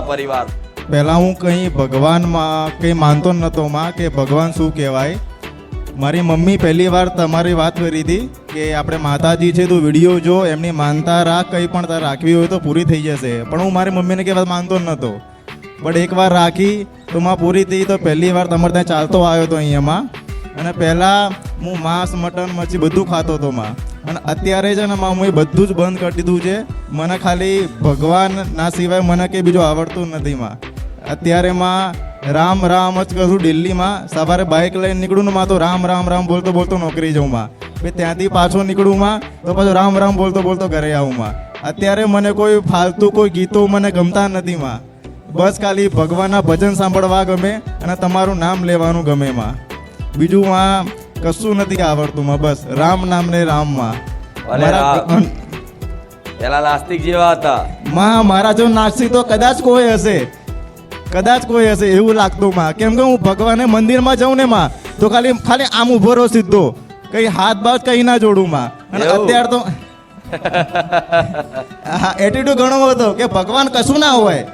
પરિવાર. પહેલાં હું કંઈ ભગવાનમાં કંઈ માનતો નહોતો માં, કે ભગવાન શું કહેવાય? મારી મમ્મી પહેલી વાર તમારી વાત કરી હતી કે આપણે માતાજી છે તું વીડિયો જો, એમની માનતા રાખ કંઈ પણ રાખવી હોય તો પૂરી થઈ જશે. પણ હું મારી મમ્મીને કે વાત માનતો નહોતો બટ એકવાર રાખી તો માં પૂરી થઈ તો પહેલી વાર તમારે ત્યાં ચાલતો આવ્યો હતો અહીંયામાં. અને પહેલાં હું માંસ, મટન મચ્છી બધું ખાતો હતો માં. અને અત્યારે છે ને હું બધું જ બંધ કરી દીધું છે. મને ખાલી ભગવાન ના સિવાય મને કંઈ બીજું આવડતું નથી, માં. અત્યારે માં, રામ રામ જ કરું દિલ્હીમાં. સવારે બાઇક લઈને નીકળું ને માં, તો રામ રામ રામ બોલતો બોલતો નોકરી જઉં, માં. પછી ત્યાંથી પાછો નીકળું, માં, તો પાછો રામ રામ બોલતો બોલતો ઘરે આવું, માં. અત્યારે મને કોઈ ફાલતુ કોઈ ગીતો મને ગમતા નથી, માં. બસ ખાલી ભગવાનના ભજન સાંભળવા ગમે અને તમારું નામ લેવાનું ગમે, માં. બીજું, માં કશું નથી આવડતું માં બસ. રામ નામ ને રામમાં ભલે રામ. પેલા નાસ્તિક જેવા હતા. માં મારા જો નાસ્તિક તો કદાચ કોઈ હશે. કદાચ કોઈ હશે એવું લાગતું માં. કેમ કે હું ભગવાને મંદિરમાં જાઉં ને માં તો ખાલી ખાલી આમ ઊભો રહો સીધો. કઈ હાથ બાથ કઈ ના જોડું માં. અને એવું? અત્યારે તો હા એટીટ્યુડ ઘણો હતો કે ભગવાન કશું ના હોય.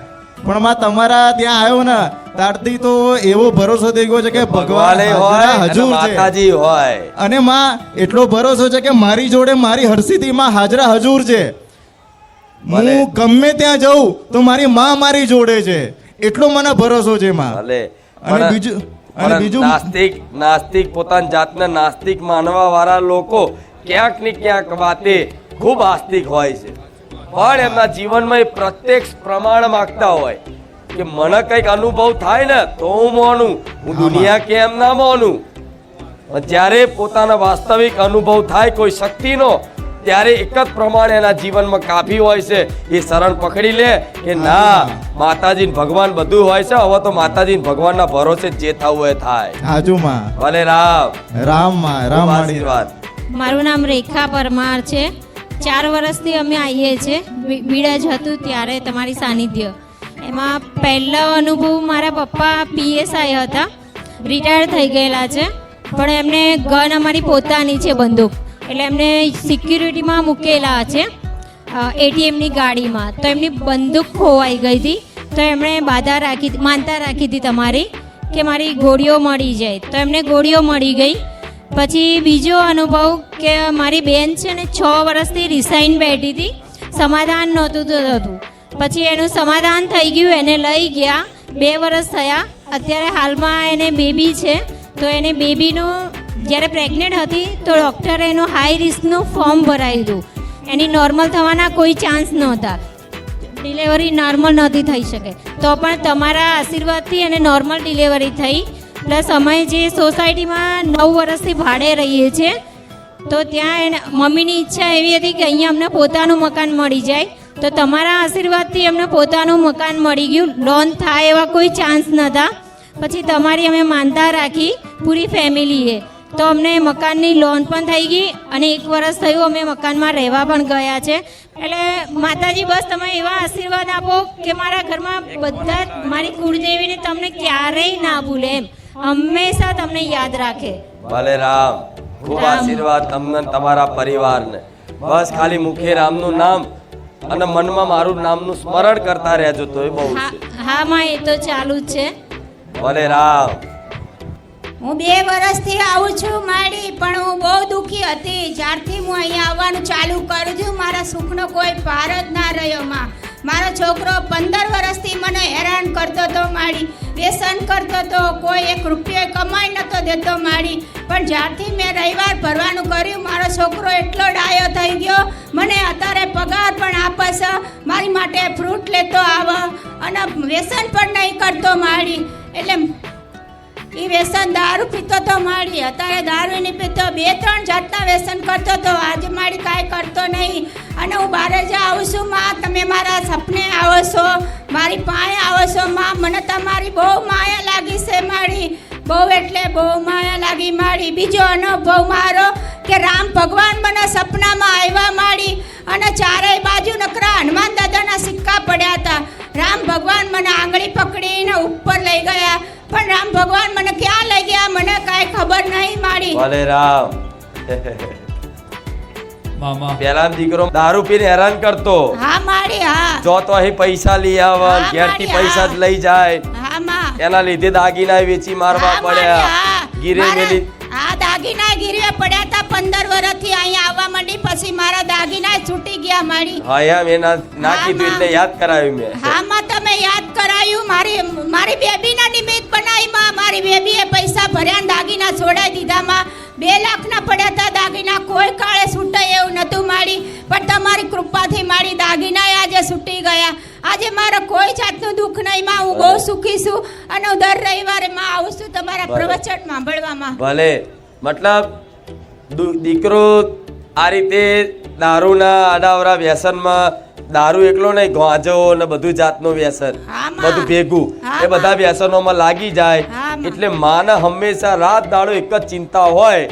પણ માં તમારા ત્યાં આવ્યો ને તારથી તો એવો ભરોસો થઈ ગયો છે કે ભગવાન હોય હજુર છે. હોય. અને માં એટલો ભરોસો છે કે મારી જોડે મારી હરસિદ્ધિ માં હાજરા હજુર છે. હું ગમે ત્યાં જઉં તો મારી માં મારી જોડે છે. એટલો મને ભરોસો છે માં. અને બીજું અને બીજું નાસ્તિક નાસ્તિક પોતાની જાતને નાસ્તિક માનવા વાળા લોકો ક્યાંક ને ક્યાંક વાતે ખૂબ આસ્તિક હોય છે. પણ એમના જીવનમાં એ પ્રત્યક્ષ પ્રમાણ માંગતા હોય કે મને કંઈક અનુભવ થાય ને તો હું મોનું. હું દુનિયા કેમ ના મોનું? જ્યારે પોતાનો વાસ્તવિક અનુભવ થાય કોઈ શક્તિનો ત્યારે એક જ પ્રમાણે એના જીવનમાં કાફી હોય છે. એ શરણ પકડી લે કે ના માતાજી ને ભગવાન બધું હોય છે હવે તો માતાજી ને ભગવાનના ભરોસે જે થવું એ થાય. હાજુમાં ભલે રામ. રામમાં રામ. આશીર્વાદ. મારું નામ રેખા પરમાર છે. ચાર વર્ષથી અમે આવીએ છીએ. બી- બીડજ હતું ત્યારે તમારી સાનિધ્ય. એમાં પહેલો અનુભવ મારા પપ્પા પીએસઆઈ હતા. રિટાયર થઈ ગયેલા છે. પણ એમને ગન અમારી પોતાની છે બંદૂક. એટલે એમને સિક્યુરિટીમાં મૂકેલા છે એટીએમની ગાડીમાં. તો એમની બંદૂક ખોવાઈ ગઈ હતી. તો એમણે બાધા રાખી, માનતા રાખી હતી તમારી કે મારી ગોળીઓ મળી જાય. તો એમને ગોળીઓ મળી ગઈ. પછી બીજો અનુભવ કે મારી બેન છે ને છ વર્ષથી રિસાઈન બેઠી હતી. સમાધાન નહોતું થતું. પછી એનું સમાધાન થઈ ગયું, એને લઈ ગયા. બે વર્ષ થયા. અત્યારે હાલમાં એને બેબી છે. તો એને બેબીનું જ્યારે પ્રેગ્નેન્ટ હતી, તો ડૉક્ટરે એનું હાઈ રિસ્કનું ફોર્મ ભરાયું હતું. એની નોર્મલ થવાના કોઈ ચાન્સ નહોતા. ડિલિવરી નોર્મલ નહોતી થઈ શકે. તો પણ તમારા આશીર્વાદથી એને નોર્મલ ડિલિવરી થઈ. પ્લસ અમે જે સોસાયટીમાં નવ વર્ષથી ભાડે રહીએ છીએ તો ત્યાં મમ્મીની ઈચ્છા એવી હતી કે અહીંયા અમને પોતાનું મકાન મળી જાય. તો તમારા આશીર્વાદથી અમને પોતાનું મકાન મળી ગયું. લોન થાય એવા કોઈ ચાન્સ નહોતા. પછી તમારી અમે માનતા રાખી પૂરી ફેમિલીએ. તો અમને મકાનની લોન પણ થઈ ગઈ અને એક વર્ષ થયું અમે મકાનમાં રહેવા પણ ગયા છે. એટલે માતાજી, બસ તમે એવા આશીર્વાદ આપો કે મારા ઘરમાં બધા મારી કુળદેવીને તમને ક્યારેય ના ભૂલે એમ. હંમેશા તમને યાદ રાખે. ભલે રામ. ખૂબ આશીર્વાદ તમને તમારા પરિવારને. બસ ખાલી મુખે રામનું નામ અને મનમાં મારું નામનું સ્મરણ કરતા રહેજો તો એ બહુ છે. હા માં એ તો ચાલુ જ છે. ભલે રામ હું બે વર્ષથી આવું છું માડી પણ હું બહુ દુઃખી હતી. જ્યારથી હું અહીંયા આવવાનું ચાલુ કરું છું મારા સુખનો કોઈ પાર જ ના રહ્યો માં. મારો છોકરો પંદર વર્ષથી મને હેરાન કરતો હતો માડી વ્યસન કરતો હતો કોઈ એક રૂપિયો કમાઈ નહોતો દેતો માડી પણ જ્યારથી મેં રવિવાર ભરવાનું કર્યું, મારો છોકરો એટલો ડાયો થઈ ગયો, મને અત્યારે પગાર પણ આપે મારી માટે ફ્રૂટ લેતો આવે અને વ્યસન પણ નહીં કરતો મારી. એટલે એ વ્યસન દારૂ પીતો તો માડી અત્યારે દારૂ નહીં પીતો. બે, ત્રણ જાતના વ્યસન કરતો તો આજે મારી કાંઈ કરતો નહીં. અને હું બહાર જ આવું છું, માં. તમે મારા સપને આવો છો, મારી પાસે આવો છો, માં. મને તમારી બહુ માયા લાગી છે મારી. બહુ એટલે બહુ માયા લાગી મારી. બીજો અનુભવ મારો કે રામ ભગવાન મને સપનામાં આવ્યા માડી અને ચારેય બાજુ નકરા હનુમાન દાદાના સિક્કા પડ્યા હતા. રામ ભગવાન મને આંગળી પકડીને ઉપર લઈ ગયા. પણ રામ ભગવાન મને ક્યાં લઈ ગયા? મને કાંઈ ખબર નહીં મારી ભલે રામ. મામા. પેલા દીકરો દારૂ પીને હેરાન કરતો. હા મારી હા. જો તો અહીં પૈસા લઈ આવ હા, ઘેરથી પૈસા જ લઈ જાય. હા માં. એના લીધે દાગીના વેચી મારવા પડ્યા. હા. ગીરે મેલી. હા દાગીના ગીરવે પડ્યા હતા પંદર વર્ષથી અહીંયા આવવા માંડી પછી મારા દાગીના ગયા મારી હા એમ એના ના કીધું એટલે યાદ કરાવ્યું મેં. હા માં તમે યાદ કરાવ્યું મારી મારી બેબીના નિમિત્ત બનાવી માં. મારી બેબીએ પૈસા ભર્યા દાગીના છોડાઈ દીધા માં. બે લાખના પડ્યા હતા દાગીના. કોઈ કાળે છૂટે એવું નતું મારી. પણ તમારી કૃપાથી મારી દાગીના આજે છૂટી ગયા. આજે મારે કોઈ જાતનું દુઃખ નહીં માં. હું બહુ સુખી છું અને હું દર રવિવારે માં આવું છું તમારા પ્રવચન સાંભળવામાં. ભલે. મતલબ દીકરો આ રીતે દારૂના આડાવરા વ્યસનમાં દારૂ એકલો નહીં ગાંજો ને બધું જાતનું વ્યસન બધું ભેગું. એ બધા વ્યસનોમાં લાગી જાય. એટલે માને હંમેશા રાત દાડો એક જ ચિંતા હોય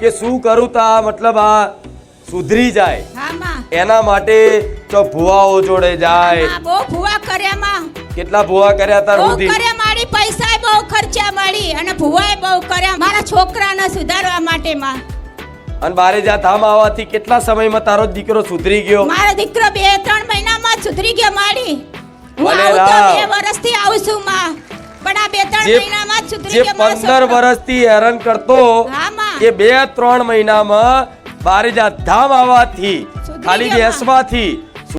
કે શું કરું તો મતલબ આ સુધરી જાય. એના માટે તો ભુવાઓ જોડે જાય. બહુ ભૂવા કર્યા કેટલા ભુવા કર્યા તાર સુધી મારી પૈસા બહુ ખર્ચા મારી અને ભુવાએ બહુ કર્યા. મારા છોકરાને સુધારવા માટે માં. અને બારે જા ધામ આવવાથી કેટલા સમયમાં તારો દીકરો સુધરી ગયો? મારો દીકરો બે ત્રણ મહિનામાં સુધરી ગયો મારી. હું આવું તો બે વર્ષથી આવું છું માં. પણ આ બે ત્રણ મહિનામાં સુધરી ગયો મારો પંદર વર્ષથી હેરાન કરતો એ બે ત્રણ મહિનામાં બારે જા ધામ આવવાથી ખાલી બેસવાથી